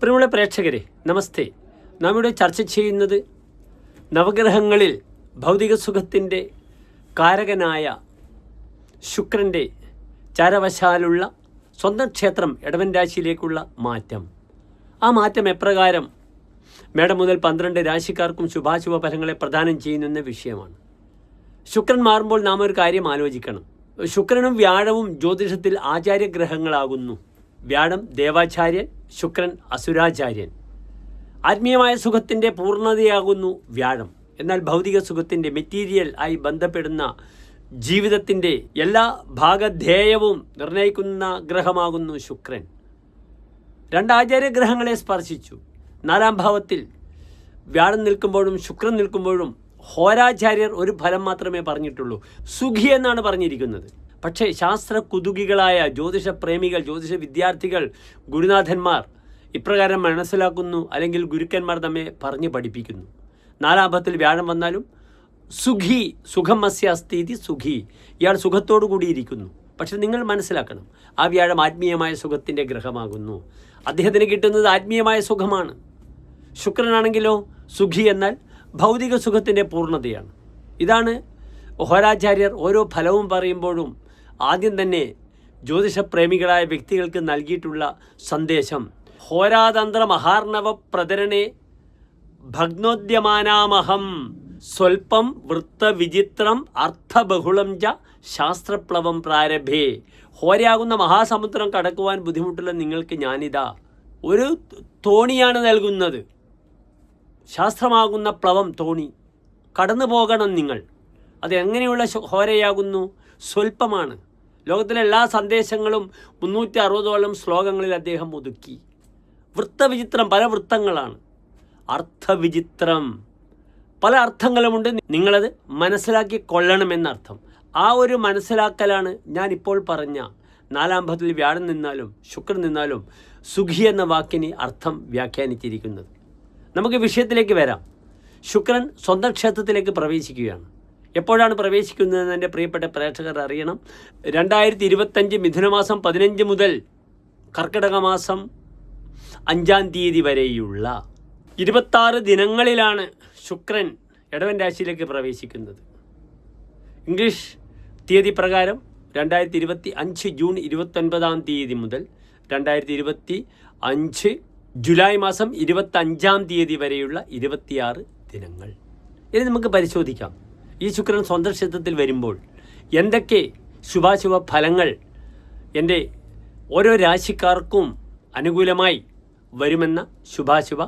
പ്രിയമുള്ള പ്രേക്ഷകരെ നമസ്തേ. നാം ഇവിടെ ചർച്ച ചെയ്യുന്നത് നവഗ്രഹങ്ങളിൽ ഭൗതിക സുഖത്തിന്റെ കാരകനായ ശുക്രന്റെ ചാരവശാലുള്ള സ്വന്തം ക്ഷേത്രം ഇടവൻ രാശിയിലേക്കുള്ള മാറ്റം. ആ മാറ്റം എപ്രകാരം മേടം മുതൽ പന്ത്രണ്ട് രാശിക്കാർക്കും ശുഭാശുഭ ഫലങ്ങളെ പ്രദാനം ചെയ്യുന്നെന്ന വിഷയമാണ്. ശുക്രൻ മാറുമ്പോൾ നാം ഒരു കാര്യം ആലോചിക്കണം. ശുക്രനും വ്യാഴവും ജ്യോതിഷത്തിൽ ആചാര്യഗ്രഹങ്ങളാകുന്നു. വ്യാഴം ദേവാചാര്യൻ ശുക്രൻ അസുരാചാര്യൻ. ആത്മീയമായ സുഖത്തിന്റെ പൂർണതയാകുന്നു വ്യാഴം. എന്നാൽ ഭൗതിക സുഖത്തിന്റെ മെറ്റീരിയൽ ആയി ബന്ധപ്പെടുന്ന ജീവിതത്തിന്റെ എല്ലാ ഭാഗധേയവും നിർണയിക്കുന്ന ഗ്രഹമാകുന്നു ശുക്രൻ. രണ്ട് ആചാര്യഗ്രഹങ്ങളെ സ്പർശിച്ചു. നാലാം ഭാവത്തിൽ വ്യാഴം നിൽക്കുമ്പോഴും ശുക്രൻ നിൽക്കുമ്പോഴും ഹോരാചാര്യർ ഒരു ഫലം മാത്രമേ പറഞ്ഞിട്ടുള്ളൂ. സുഖി എന്നാണ് പറഞ്ഞിരിക്കുന്നത്. പക്ഷേ ശാസ്ത്ര കുതുകികളായ ജ്യോതിഷ പ്രേമികൾ ജ്യോതിഷ വിദ്യാർത്ഥികൾ ഗുരുനാഥന്മാർ ഇപ്രകാരം മനസ്സിലാക്കുന്നു അല്ലെങ്കിൽ ഗുരുക്കന്മാർ നമ്മെ പറഞ്ഞു പഠിപ്പിക്കുന്നു. നാലാഭത്തിൽ വ്യാഴം വന്നാലും സുഖി സുഖം അസ്യ അസ്ഥിതി സുഖി. ഇയാൾ സുഖത്തോടു കൂടിയിരിക്കുന്നു. പക്ഷെ നിങ്ങൾ മനസ്സിലാക്കണം ആ വ്യാഴം ആത്മീയമായ സുഖത്തിന്റെ ഗ്രഹമാകുന്നു. അദ്ദേഹത്തിന് കിട്ടുന്നത് ആത്മീയമായ സുഖമാണ്. ശുക്രനാണെങ്കിലോ സുഖി എന്നാൽ ഭൗതിക സുഖത്തിന്റെ പൂർണതയാണ്. ഇതാണ് ഹോരാചാര്യർ ഓരോ ഫലവും പറയുമ്പോഴും ആദ്യം തന്നെ ജ്യോതിഷപ്രേമികളായ വ്യക്തികൾക്ക് നൽകിയിട്ടുള്ള സന്ദേശം. ഹോരാതന്ത്ര മഹാർണവ പ്രതരണേ ഭഗ്നോദ്യമാനാമഹം സ്വൽപ്പം വൃത്തവിചിത്രം അർത്ഥബഹുളം ച ശാസ്ത്രപ്ലവം പ്രാരംഭേ. ഹോരയാകുന്ന മഹാസമുദ്രം കടക്കുവാൻ ബുദ്ധിമുട്ടുള്ള നിങ്ങൾക്ക് ഞാനിതാ ഒരു തോണിയാണ് നൽകുന്നത്. ശാസ്ത്രമാകുന്ന പ്ലവം തോണി. കടന്നു പോകണം നിങ്ങൾ. അത് എങ്ങനെയുള്ള ഹോരയാകുന്നു? സ്വൽപ്പമാണ് ലോകത്തിലെ എല്ലാ സന്ദേശങ്ങളും മുന്നൂറ്റി അറുപതോളം ശ്ലോകങ്ങളിൽ അദ്ദേഹം ഒതുക്കി. വൃത്തവിചിത്രം പല വൃത്തങ്ങളാണ്. അർത്ഥവിചിത്രം. പല അർത്ഥങ്ങളുമുണ്ട്. നിങ്ങളത് മനസ്സിലാക്കി കൊള്ളണമെന്നർത്ഥം. ആ ഒരു മനസ്സിലാക്കലാണ് ഞാൻ ഇപ്പോൾ പറഞ്ഞ നാലാം ഭത്തിൽ വ്യാഴം നിന്നാലും ശുക്രൻ നിന്നാലും സുഖി എന്ന വാക്കിന് അർത്ഥം വ്യാഖ്യാനിച്ചിരിക്കുന്നത്. നമുക്ക് വിഷയത്തിലേക്ക് വരാം. ശുക്രൻ സ്വന്തം ക്ഷേത്രത്തിലേക്ക് പ്രവേശിക്കുകയാണ്. എപ്പോഴാണ് പ്രവേശിക്കുന്നതെന്ന് എന്റെ പ്രിയപ്പെട്ട പ്രേക്ഷകർ അറിയണം. രണ്ടായിരത്തി ഇരുപത്തഞ്ച് മിഥുനമാസം പതിനഞ്ച് മുതൽ കർക്കിടക മാസം അഞ്ചാം തീയതി വരെയുള്ള ഇരുപത്താറ് ദിനങ്ങളിലാണ് ശുക്രൻ ഇടവൻ രാശിയിലേക്ക് പ്രവേശിക്കുന്നത്. ഇംഗ്ലീഷ് തീയതി പ്രകാരം രണ്ടായിരത്തി ഇരുപത്തി അഞ്ച് ജൂൺ ഇരുപത്തൊൻപതാം തീയതി മുതൽ രണ്ടായിരത്തി ഇരുപത്തി അഞ്ച് ജൂലൈ മാസം ഇരുപത്തഞ്ചാം തീയതി വരെയുള്ള ഇരുപത്തിയാറ് ദിനങ്ങൾ. ഇനി നമുക്ക് പരിശോധിക്കാം. ഈ ശുക്രൻ സ്വന്തം ക്ഷേത്രത്തിൽ വരുമ്പോൾ എന്തൊക്കെ ശുഭാശുഭ ഫലങ്ങൾ എന്റെ ഓരോ രാശിക്കാർക്കും അനുകൂലമായി വരുമെന്ന ശുഭാശുഭ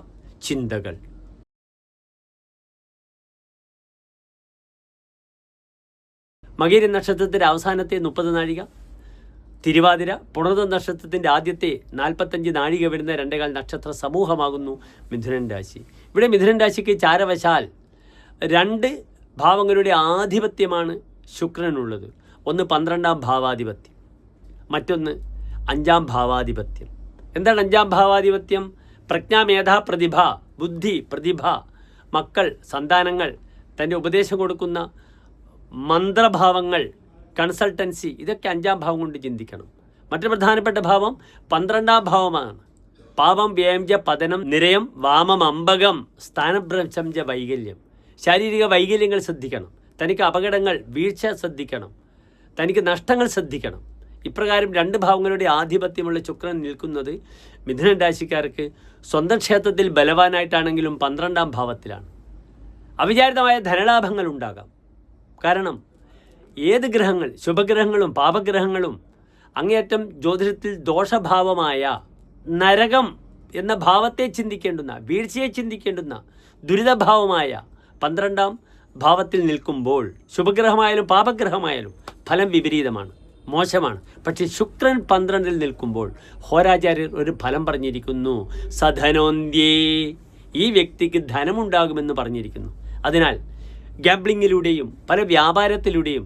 ചിന്തകൾ. മകീര നക്ഷത്രത്തിന്റെ അവസാനത്തെ മുപ്പത് നാഴിക തിരുവാതിര പുണർത നക്ഷത്രത്തിന്റെ ആദ്യത്തെ നാൽപ്പത്തഞ്ച് നാഴിക വരുന്ന രണ്ടേകാൽ നക്ഷത്ര സമൂഹമാകുന്നു മിഥുനൻ രാശി. ഇവിടെ മിഥുനൻ രാശിക്ക് ചാരവശാൽ രണ്ട് ഭാവങ്ങളുടെ ആധിപത്യമാണ് ശുക്രനുള്ളത്. ഒന്ന് പന്ത്രണ്ടാം ഭാവാധിപത്യം മറ്റൊന്ന് അഞ്ചാം ഭാവാധിപത്യം. എന്താണ് അഞ്ചാം ഭാവാധിപത്യം? പ്രജ്ഞ മേധാ പ്രതിഭ ബുദ്ധി പ്രതിഭ മക്കൾ സന്താനങ്ങൾ തന്റെ ഉപദേശം കൊടുക്കുന്ന മന്ത്രഭാവങ്ങൾ കൺസൾട്ടൻസി ഇതൊക്കെ അഞ്ചാം ഭാവം കൊണ്ട് ചിന്തിക്കണം. മറ്റു പ്രധാനപ്പെട്ട ഭാവം പന്ത്രണ്ടാം ഭാവമാണ്. പാപം വ്യാംജ പതനം നിരയം വാമം അമ്പകം സ്ഥാനഭ്രംശം വൈകല്യം. ശാരീരിക വൈകല്യങ്ങൾ ശ്രദ്ധിക്കണം. തനിക്ക് അപകടങ്ങൾ വീഴ്ച ശ്രദ്ധിക്കണം. തനിക്ക് നഷ്ടങ്ങൾ ശ്രദ്ധിക്കണം. ഇപ്രകാരം രണ്ട് ഭാവങ്ങളുടെ ആധിപത്യമുള്ള ശുക്രൻ നിൽക്കുന്നത് മിഥുനൻ രാശിക്കാർക്ക് സ്വന്തം ക്ഷേത്രത്തിൽ ബലവാനായിട്ടാണെങ്കിലും പന്ത്രണ്ടാം ഭാവത്തിലാണ്. അവിചാരിതമായ ധനലാഭങ്ങൾ ഉണ്ടാകാം. കാരണം ഏത് ഗ്രഹങ്ങൾ ശുഭഗ്രഹങ്ങളും പാപഗ്രഹങ്ങളും അങ്ങേയറ്റം ജ്യോതിഷത്തിൽ ദോഷഭാവമായ നരകം എന്ന ഭാവത്തെ ചിന്തിക്കേണ്ടുന്ന വീഴ്ചയെ ചിന്തിക്കേണ്ടുന്ന ദുരിതഭാവമായ പന്ത്രണ്ടാം ഭാവത്തിൽ നിൽക്കുമ്പോൾ ശുഭഗ്രഹമായാലും പാപഗ്രഹമായാലും ഫലം വിപരീതമാണ് മോശമാണ്. പക്ഷെ ശുക്രൻ പന്ത്രണ്ടിൽ നിൽക്കുമ്പോൾ ഹോരാചാര്യർ ഒരു ഫലം പറഞ്ഞിരിക്കുന്നു. സധനോന്ത്യേ ഈ വ്യക്തിക്ക് ധനമുണ്ടാകുമെന്ന് പറഞ്ഞിരിക്കുന്നു. അതിനാൽ ഗാംബ്ലിങ്ങിലൂടെയും പല വ്യാപാരത്തിലൂടെയും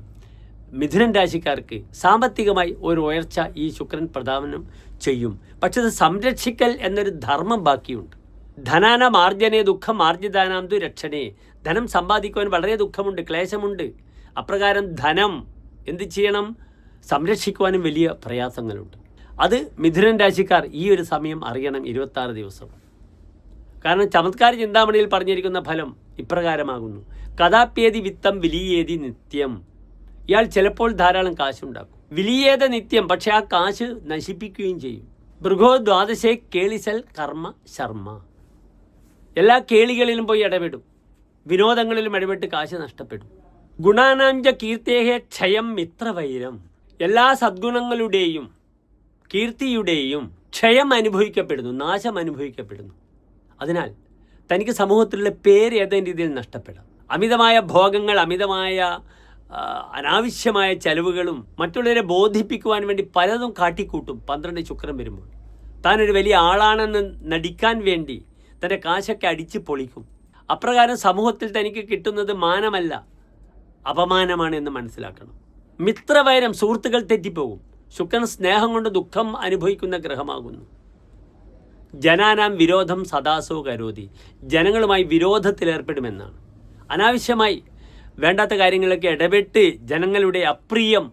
മിഥുനൻ രാശിക്കാർക്ക് സാമ്പത്തികമായി ഒരു ഉയർച്ച ഈ ശുക്രൻ പ്രദാനം ചെയ്യും. പക്ഷെ അത് സംരക്ഷിക്കൽ എന്നൊരു ധർമ്മം ബാക്കിയുണ്ട്. ധനാന മാർജനെ ദുഃഖം മാർജിതാനാന്തു രക്ഷണേ. ധനം സമ്പാദിക്കുവാൻ വളരെ ദുഃഖമുണ്ട് ക്ലേശമുണ്ട്. അപ്രകാരം ധനം എന്ത് ചെയ്യണം? സംരക്ഷിക്കുവാനും വലിയ പ്രയാസങ്ങളുണ്ട്. അത് മിഥുനൻ രാശിക്കാർ ഈ ഒരു സമയം അറിയണം ഇരുപത്താറ് ദിവസം. കാരണം ചമത്കാര ചിന്താമണിയിൽ പറഞ്ഞിരിക്കുന്ന ഫലം ഇപ്രകാരമാകുന്നു. കഥാപ്യേതി വിത്തം വിലീയേതി നിത്യം. ഇയാൾ ചിലപ്പോൾ ധാരാളം കാശുണ്ടാക്കും. വിലീയേത നിത്യം പക്ഷേ ആ കാശ് നശിപ്പിക്കുകയും ചെയ്യും. ഭൃഗോ ദ്വാദശേ കേളിസൽ കർമ്മ ശർമ്മ. എല്ലാ കേളികളിലും പോയി ഇടപെടും. വിനോദങ്ങളിലും ഇടപെട്ട് കാശ് നഷ്ടപ്പെടും. ഗുണാനാഞ്ച കീർത്തേഹ ക്ഷയം മിത്രവൈരം. എല്ലാ സദ്ഗുണങ്ങളുടെയും കീർത്തിയുടെയും ക്ഷയം അനുഭവിക്കപ്പെടുന്നു നാശം അനുഭവിക്കപ്പെടുന്നു. അതിനാൽ തനിക്ക് സമൂഹത്തിലുള്ള പേര് ഏതെങ്കിലും രീതിയിൽ നഷ്ടപ്പെടാം. അമിതമായ ഭോഗങ്ങൾ അമിതമായ അനാവശ്യമായ ചെലവുകളും മറ്റുള്ളവരെ ബോധിപ്പിക്കുവാൻ വേണ്ടി പലതും കാട്ടിക്കൂട്ടും പന്ത്രണ്ട് ശുക്രം വരുമ്പോൾ. താനൊരു വലിയ ആളാണെന്ന് നടിക്കാൻ വേണ്ടി തന്റെ കാശൊക്കെ അടിച്ച് പൊളിക്കും. അപ്രകാരം സമൂഹത്തിൽ തനിക്ക് കിട്ടുന്നത് മാനമല്ല അപമാനമാണ് എന്ന് മനസ്സിലാക്കണം. മിത്രവൈരം സുഹൃത്തുക്കൾ തെറ്റിപ്പോകും. ശുക്രൻ സ്നേഹം കൊണ്ട് ദുഃഖം അനുഭവിക്കുന്ന ഗ്രഹമാകുന്നു. ജനാനാം വിരോധം സദാസോ കരോതി. ജനങ്ങളുമായി വിരോധത്തിലേർപ്പെടുമെന്നാണ് അനാവശ്യമായി വേണ്ടാത്ത കാര്യങ്ങളൊക്കെ ഇടപെട്ട് ജനങ്ങളുടെ അപ്രിയം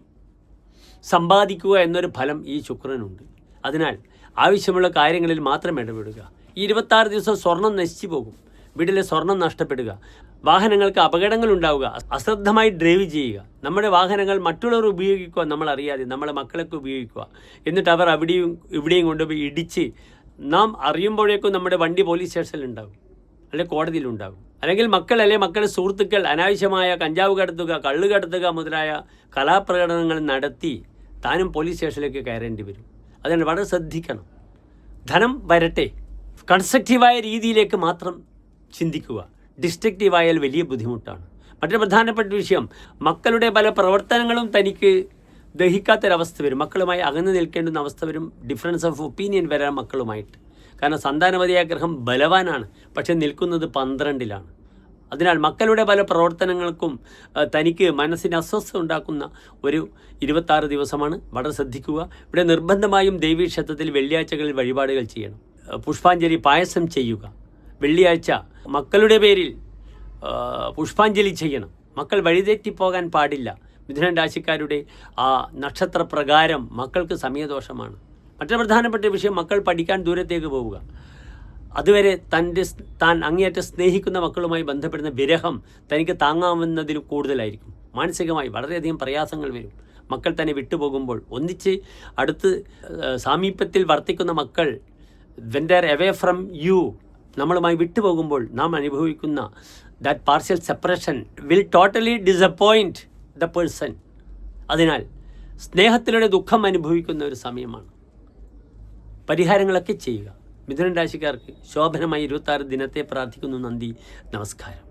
സമ്പാദിക്കുക എന്നൊരു ഫലം ഈ ശുക്രനുണ്ട്. അതിനാൽ ആവശ്യമുള്ള കാര്യങ്ങളിൽ മാത്രം ഇടപെടുക. ഈ ഇരുപത്താറ് ദിവസം സ്വർണം നശിച്ചു പോകും. വീട്ടിലെ സ്വർണം നഷ്ടപ്പെടുക. വാഹനങ്ങൾക്ക് അപകടങ്ങൾ ഉണ്ടാവുക. അശ്രദ്ധമായി ഡ്രൈവ് ചെയ്യുക. നമ്മുടെ വാഹനങ്ങൾ മറ്റുള്ളവർ ഉപയോഗിക്കുക നമ്മൾ അറിയാതെ നമ്മളെ മക്കളൊക്കെ ഉപയോഗിക്കുക. എന്നിട്ട് അവർ അവിടെയും ഇവിടെയും കൊണ്ടുപോയി ഇടിച്ച് നാം അറിയുമ്പോഴേക്കും നമ്മുടെ വണ്ടി പോലീസ് സ്റ്റേഷനിൽ ഉണ്ടാകും. അല്ലെങ്കിൽ കോടതിയിലുണ്ടാകും അല്ലെങ്കിൽ മക്കൾ അല്ലെങ്കിൽ മക്കളുടെ സുഹൃത്തുക്കൾ അനാവശ്യമായ കഞ്ചാവ് കടത്തുക കള്ളു കടത്തുക മുതലായ കലാപ്രകടനങ്ങൾ നടത്തി താനും പോലീസ് സ്റ്റേഷനിലേക്ക് കയറേണ്ടി വരും. അതുകൊണ്ട് വളരെ ശ്രദ്ധിക്കണം. ധനം വരട്ടെ. കൺസ്ട്രക്റ്റീവായ രീതിയിലേക്ക് മാത്രം ചിന്തിക്കുക. ഡിസ്ട്രക്റ്റീവായാൽ വലിയ ബുദ്ധിമുട്ടാണ്. മറ്റൊരു പ്രധാനപ്പെട്ട വിഷയം മക്കളുടെ പല പ്രവർത്തനങ്ങളും തനിക്ക് ദഹിക്കാത്തൊരവസ്ഥ വരും. മക്കളുമായി അകന്നു നിൽക്കേണ്ടുന്ന അവസ്ഥ വരും. ഡിഫറൻസ് ഓഫ് ഒപ്പീനിയൻ വരാൻ മക്കളുമായിട്ട്. കാരണം സന്താനവതിയായ ഗ്രഹം ബലവാനാണ്. പക്ഷെ നിൽക്കുന്നത് പന്ത്രണ്ടിലാണ്. അതിനാൽ മക്കളുടെ പല പ്രവർത്തനങ്ങൾക്കും തനിക്ക് മനസ്സിന് അസ്വസ്ഥ ഉണ്ടാക്കുന്ന ഒരു ഇരുപത്താറ് ദിവസമാണ്. വളരെ ശ്രദ്ധിക്കുക. ഇവിടെ നിർബന്ധമായും ദേവീക്ഷേത്രത്തിൽ വെള്ളിയാഴ്ചകളിൽ വഴിപാടുകൾ ചെയ്യണം. പുഷ്പാഞ്ജലി പായസം ചെയ്യുക. വെള്ളിയാഴ്ച മക്കളുടെ പേരിൽ പുഷ്പാഞ്ജലി ചെയ്യണം. മക്കൾ വഴിതെറ്റിപ്പോകാൻ പാടില്ല. മിഥുനൻ രാശിക്കാരുടെ ആ നക്ഷത്രപ്രകാരം മക്കൾക്ക് സമയദോഷമാണ്. മറ്റൊരു പ്രധാനപ്പെട്ട വിഷയം മക്കൾ പഠിക്കാൻ ദൂരത്തേക്ക് പോവുക. അതുവരെ തന്റെ താൻ അങ്ങേയറ്റം സ്നേഹിക്കുന്ന മക്കളുമായി ബന്ധപ്പെടുന്ന വിരഹം തനിക്ക് താങ്ങാവുന്നതിന് കൂടുതലായിരിക്കും. മാനസികമായി വളരെയധികം പ്രയാസങ്ങൾ വരും. മക്കൾ തന്നെ വിട്ടുപോകുമ്പോൾ ഒന്നിച്ച് അടുത്ത് സാമീപ്യത്തിൽ വർത്തിക്കുന്ന മക്കൾ when they're away from you നമ്മളുമായി വിട്ടുപോകുമ്പോൾ നാം അനുഭവിക്കുന്ന that partial separation will totally disappoint the person അതിനാൽ സ്നേഹത്തിലൂടെ ദുഃഖം അനുഭവിക്കുന്ന ഒരു സമയമാണ്. പരിഹാരങ്ങളൊക്കെ ചെയ്യുക. മിഥുനൻ രാശിക്കാർക്ക് ശോഭനമായി ഇരുപത്തി ദിനത്തെ പ്രാർത്ഥിക്കുന്നു നന്ദി. നമസ്കാരം.